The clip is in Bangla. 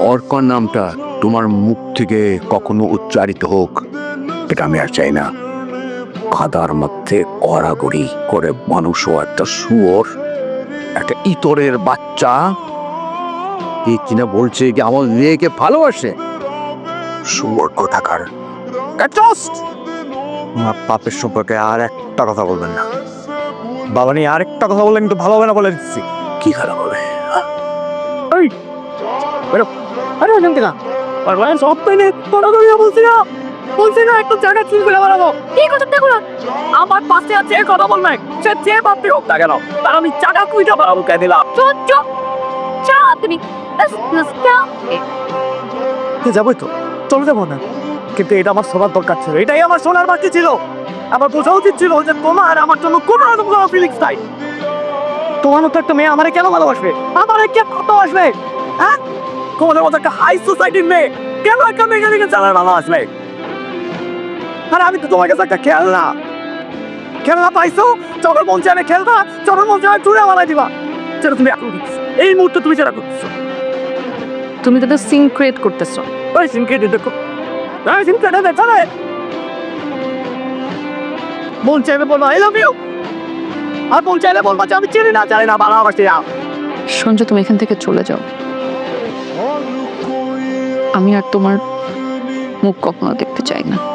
অর্কন নামটা তোমার মুখ থেকে কখনো উচ্চারিত হোক। এটা আমি আর চাই না। খাদার মধ্যে গড়াগড়ি করে মানুষ ও একটা শুয়োর, একটা ইতরের বাচ্চা। এই কিনা বলছে কি আমার মেয়েকে ভালোবাসে। শুয়োর কোথাকার! আমার পাপের সম্পর্কে আর একটা কথা বলবেন না। বাবা নিয়ে আর একটা কথা বললে কিন্তু ভালো হবে না বলে দিচ্ছি। কি খারাপ হবে আরে ওখান থেকে। আর ভাই সব পেনে তোরা তো বলছি না। বলছি না একটু জায়গা চুল করে বাড়াবো এই কথা দেখো না। আমার পাশে আছে কথা বলবে সে যে বাপে হোক না কেন তার আমি জায়গা কুইটা বাড়াবো কে দিলাম? চল চল চা। তুমি। যাবোই তো। চলে যাব না। কিন্তু এটা আমার শোনার দরকার ছিল। এটাই আমার শোনার বাকি ছিল। আমার বোঝা উচিত ছিল যে তোমার আমার জন্য কোনো রকম কোনো ফিলিংস নাই। তোমার মতো একটা মেয়ে আমারে কেন ভালোবাসবে? আমারে কে ভালোবাসবে হ্যাঁ? তোমাদের মতো একটা হাই সোসাইটির মেয়ে। কেন একটা দিকে ভালোবাসবে আর আমি তো তোমার কাছে একটা খেলনা। খেলনা পাইছো? যখন মন আমি খেলবা যখন মন চুরে মালাই দিবা। যেটা তুমি এখন এই মুহূর্তে তুমি যেটা করছ তুমি তো ক্রিয়েট করতেছো। ওই সিমকে দেখো। ওই সিমকে দেখো চলে। মন বলব আই লাভ ইউ আর মন চাইলে বলব যে আমি চিনি না জানি না ভালোবাসি না সঞ্জ তুমি এখান থেকে চলে যাও। আমি আর তোমার মুখ কখনো দেখতে চাই না।